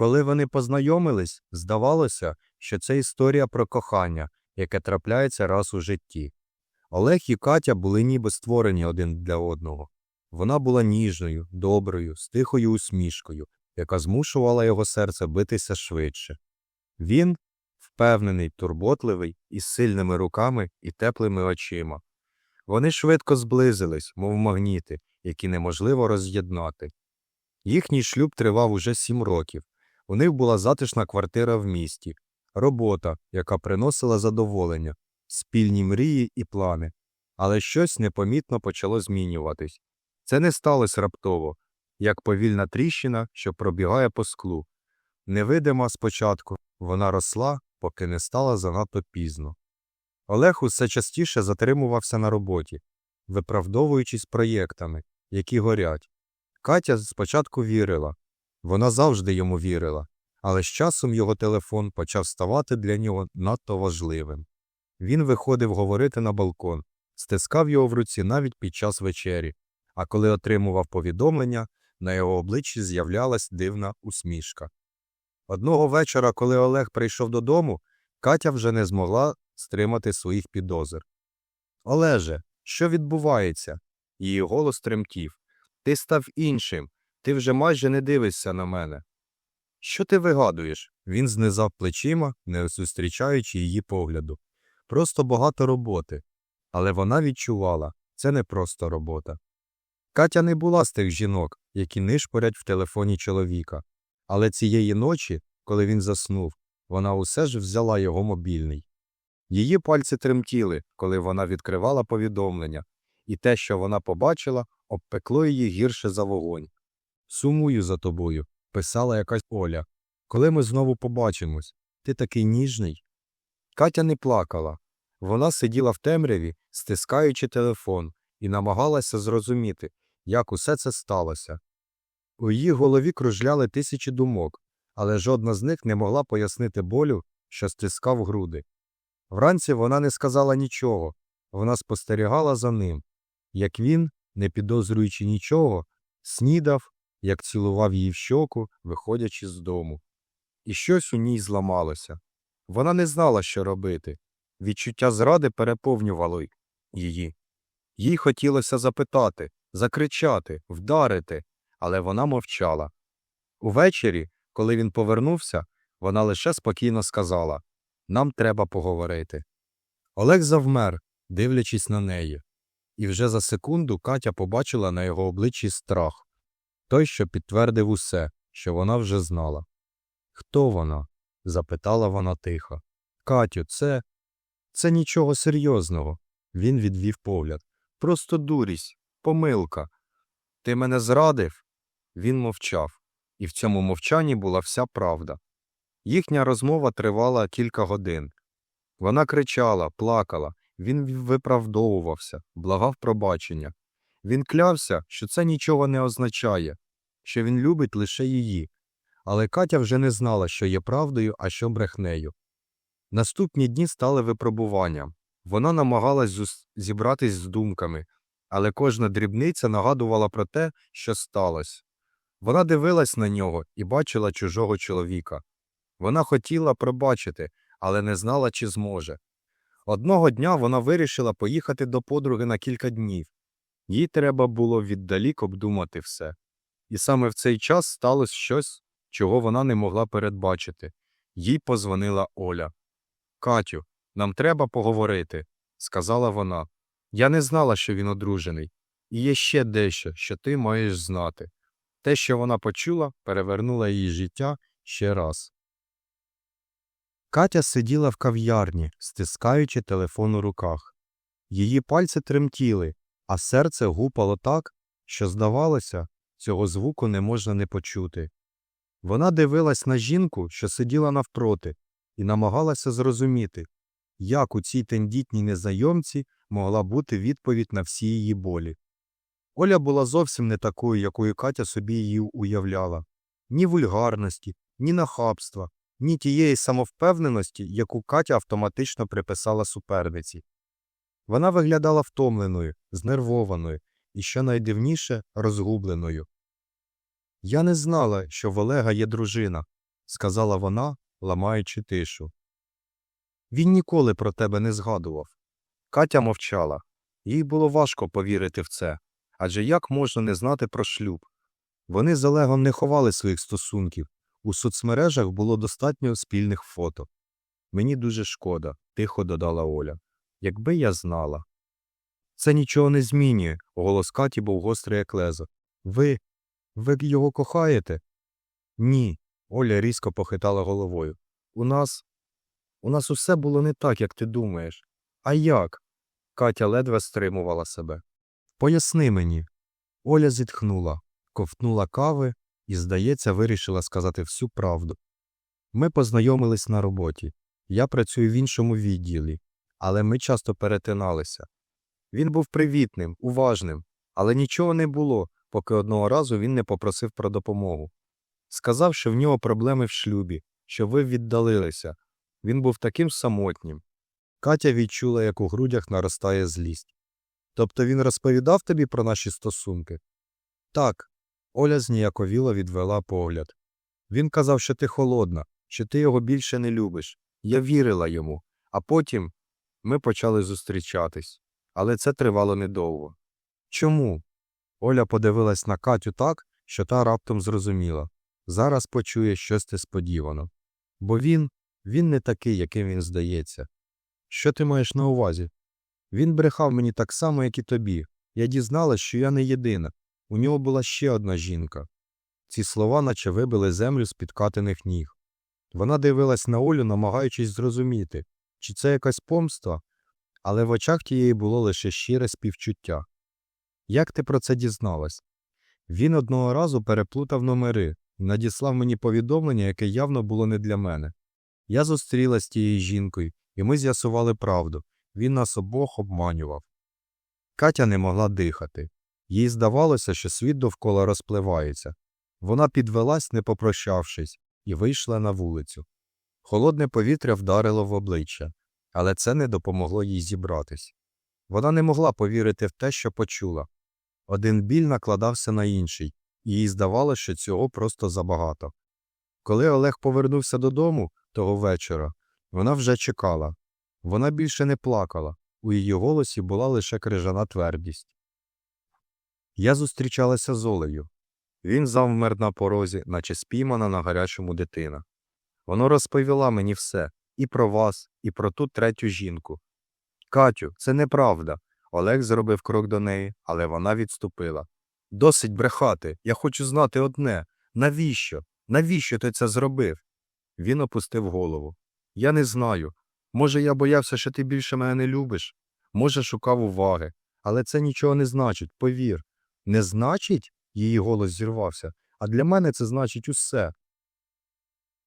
Коли вони познайомились, здавалося, що це історія про кохання, яке трапляється раз у житті. Олег і Катя були ніби створені один для одного. Вона була ніжною, доброю, з тихою усмішкою, яка змушувала його серце битися швидше. Він впевнений, турботливий, із сильними руками і теплими очима. Вони швидко зблизились, мов магніти, які неможливо роз'єднати. Їхній шлюб тривав уже сім років. У них була затишна квартира в місті, робота, яка приносила задоволення, спільні мрії і плани. Але щось непомітно почало змінюватись. Це не сталося раптово, як повільна тріщина, що пробігає по склу. Невидима спочатку, вона росла, поки не стала занадто пізно. Олег усе частіше затримувався на роботі, виправдовуючись проєктами, які горять. Катя спочатку вірила, вона завжди йому вірила, але з часом його телефон почав ставати для нього надто важливим. Він виходив говорити на балкон, стискав його в руці навіть під час вечері, а коли отримував повідомлення, на його обличчі з'являлась дивна усмішка. Одного вечора, коли Олег прийшов додому, Катя вже не змогла стримати своїх підозр. Олеже, що відбувається? Її голос тремтів. Ти став іншим, ти вже майже не дивишся на мене. Що ти вигадуєш? Він знизав плечима, не зустрічаючи її погляду. Просто багато роботи. Але вона відчувала, це не просто робота. Катя не була з тих жінок, які нишпорять в телефоні чоловіка. Але цієї ночі, коли він заснув, вона усе ж взяла його мобільний. Її пальці тремтіли, коли вона відкривала повідомлення, і те, що вона побачила, обпекло її гірше за вогонь. Сумую за тобою, писала якась Оля. Коли ми знову побачимось, ти такий ніжний. Катя не плакала. Вона сиділа в темряві, стискаючи телефон, і намагалася зрозуміти, як усе це сталося. У її голові кружляли тисячі думок, але жодна з них не могла пояснити болю, що стискав груди. Вранці вона не сказала нічого, вона спостерігала за ним, як він, не підозрюючи нічого, снідав, як цілував її в щоку, виходячи з дому. І щось у ній зламалося. Вона не знала, що робити. Відчуття зради переповнювало її. Їй хотілося запитати, закричати, вдарити, але вона мовчала. Увечері, коли він повернувся, вона лише спокійно сказала Нам треба поговорити. Олег завмер, дивлячись на неї. І вже за секунду Катя побачила на його обличчі страх той, що підтвердив усе, що вона вже знала. Хто вона? запитала вона тихо. Катю, це. Це нічого серйозного. Він відвів погляд. Просто дурість, помилка. Ти мене зрадив? Він мовчав, і в цьому мовчанні була вся правда. Їхня розмова тривала кілька годин. Вона кричала, плакала, він виправдовувався, благав пробачення. Він клявся, що це нічого не означає, що він любить лише її. Але Катя вже не знала, що є правдою, а що брехнею. Наступні дні стали випробуванням. Вона намагалась зібратись з думками, але кожна дрібниця нагадувала про те, що сталося. Вона дивилась на нього і бачила чужого чоловіка. Вона хотіла пробачити, але не знала, чи зможе. Одного дня вона вирішила поїхати до подруги на кілька днів. Їй треба було віддалік обдумати все. І саме в цей час сталося щось, чого вона не могла передбачити. Їй позвонила Оля. Катю, нам треба поговорити, сказала вона. Я не знала, що він одружений. І є ще дещо, що ти маєш знати. Те, що вона почула, перевернуло її життя ще раз. Катя сиділа в кав'ярні, стискаючи телефон у руках. Її пальці тремтіли, а серце гупало так, що, здавалося, цього звуку не можна не почути. Вона дивилась на жінку, що сиділа навпроти, і намагалася зрозуміти, як у цій тендітній незнайомці могла бути відповідь на всі її болі. Оля була зовсім не такою, якою Катя собі її уявляла. Ні вульгарності, ні нахабства, ні тієї самовпевненості, яку Катя автоматично приписала суперниці. Вона виглядала втомленою, знервованою і, що найдивніше, розгубленою. Я не знала, що в Олега є дружина, сказала вона, ламаючи тишу. Він ніколи про тебе не згадував. Катя мовчала. Їй було важко повірити в це. Адже як можна не знати про шлюб? Вони з Олегом не ховали своїх стосунків. У соцмережах було достатньо спільних фото. Мені дуже шкода, тихо додала Оля. Якби я знала. Це нічого не змінює, голос Каті був гострий як лезо. Ви. Ви його кохаєте? Ні. Оля різко похитала головою. У нас. У нас усе було не так, як ти думаєш. А як? Катя ледве стримувала себе. Поясни мені. Оля зітхнула, ковтнула кави і, здається, вирішила сказати всю правду. Ми познайомились на роботі. Я працюю в іншому відділі, але ми часто перетиналися. Він був привітним, уважним, але нічого не було, поки одного разу він не попросив про допомогу. Сказав, що в нього проблеми в шлюбі, що ви віддалилися. Він був таким самотнім. Катя відчула, як у грудях наростає злість. Тобто він розповідав тобі про наші стосунки? Так. Оля зніяковіло відвела погляд. Він казав, що ти холодна, що ти його більше не любиш. Я вірила йому, а потім ми почали зустрічатись. Але це тривало недовго. Чому? Оля подивилась на Катю так, що та раптом зрозуміла. Зараз почує щось несподівано. Бо він, він не такий, яким він здається. Що ти маєш на увазі? Він брехав мені так само, як і тобі. Я дізналась, що я не єдина. У нього була ще одна жінка. Ці слова наче вибили землю з підкатених ніг. Вона дивилась на Олю, намагаючись зрозуміти, чи це якась помста, але в очах тієї було лише щире співчуття. Як ти про це дізналась? Він одного разу переплутав номери і надіслав мені повідомлення, яке явно було не для мене. Я зустрілась з тією жінкою, і ми з'ясували правду. Він нас обох обманював. Катя не могла дихати. Їй здавалося, що світ довкола розпливається. Вона підвелась, не попрощавшись, і вийшла на вулицю. Холодне повітря вдарило в обличчя, але це не допомогло їй зібратись. Вона не могла повірити в те, що почула. Один біль накладався на інший, і їй здавалося, що цього просто забагато. Коли Олег повернувся додому того вечора, вона вже чекала. Вона більше не плакала, у її голосі була лише крижана твердість. Я зустрічалася з Олею. Він завмер на порозі, наче спіймана на гарячому дитина. Воно розповіла мені все і про вас, і про ту третю жінку. Катю, це неправда. Олег зробив крок до неї, але вона відступила. Досить брехати. Я хочу знати одне. Навіщо? Навіщо ти це зробив? Він опустив голову. Я не знаю. Може, я боявся, що ти більше мене не любиш? Може, шукав уваги. Але це нічого не значить, повір. Не значить? Її голос зірвався. А для мене це значить усе.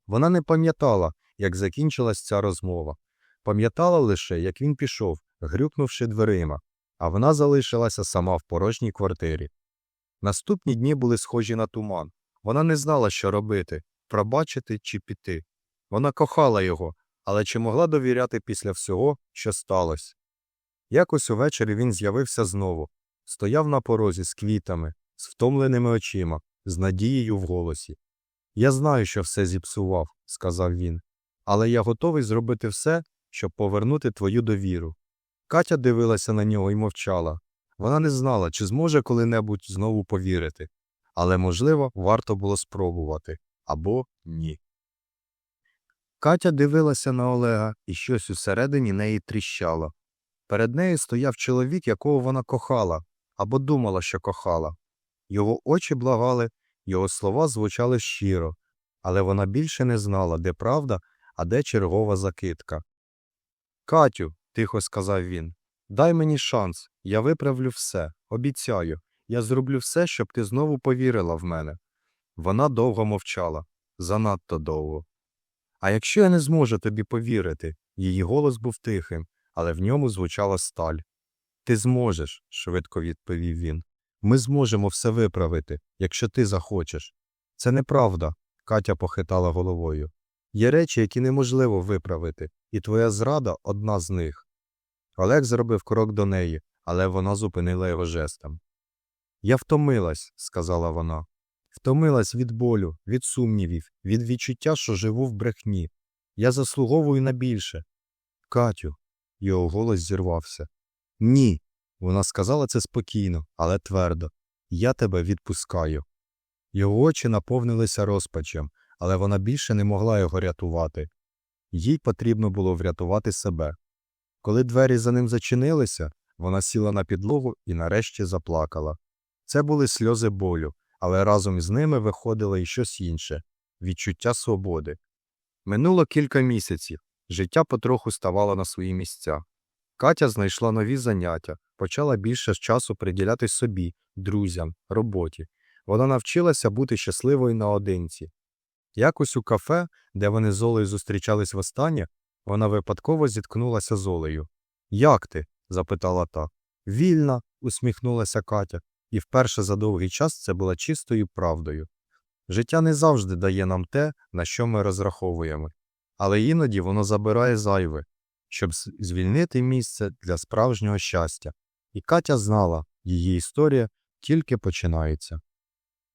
Вона не пам'ятала, як закінчилась ця розмова. Пам'ятала лише, як він пішов, грюкнувши дверима, а вона залишилася сама в порожній квартирі. Наступні дні були схожі на туман. Вона не знала, що робити пробачити чи піти. Вона кохала його, але чи могла довіряти після всього, що сталося? Якось увечері він з'явився знову, стояв на порозі з квітами, з втомленими очима, з надією в голосі. Я знаю, що все зіпсував, сказав він, але я готовий зробити все, щоб повернути твою довіру. Катя дивилася на нього і мовчала. Вона не знала, чи зможе коли-небудь знову повірити, але, можливо, варто було спробувати або ні. Катя дивилася на Олега, і щось усередині неї тріщало. Перед нею стояв чоловік, якого вона кохала або думала, що кохала. Його очі благали, його слова звучали щиро, але вона більше не знала, де правда, а де чергова закидка. Катю, тихо сказав він, дай мені шанс, я виправлю все, обіцяю, я зроблю все, щоб ти знову повірила в мене. Вона довго мовчала, занадто довго. А якщо я не зможу тобі повірити, її голос був тихим, але в ньому звучала сталь. Ти зможеш, швидко відповів він. Ми зможемо все виправити, якщо ти захочеш. Це неправда, Катя похитала головою. Є речі, які неможливо виправити, і твоя зрада одна з них. Олег зробив крок до неї, але вона зупинила його жестом. Я втомилась, сказала вона. Втомилась від болю, від сумнівів, від відчуття, що живу в брехні. Я заслуговую на більше. Катю, його голос зірвався. Ні. Вона сказала це спокійно, але твердо. Я тебе відпускаю. Його очі наповнилися розпачем, але вона більше не могла його рятувати. Їй потрібно було врятувати себе. Коли двері за ним зачинилися, вона сіла на підлогу і нарешті заплакала. Це були сльози болю, але разом із ними виходило і щось інше відчуття свободи. Минуло кілька місяців, життя потроху ставало на свої місця. Катя знайшла нові заняття, почала більше часу приділяти собі, друзям, роботі. Вона навчилася бути щасливою наодинці. Якось у кафе, де вони з Олею зустрічались востаннє, вона випадково зіткнулася з Олею. Як ти? запитала та. Вільна, усміхнулася Катя, і вперше за довгий час це була чистою правдою. Життя не завжди дає нам те, на що ми розраховуємо, але іноді воно забирає зайве, щоб звільнити місце для справжнього щастя. І Катя знала, її історія тільки починається.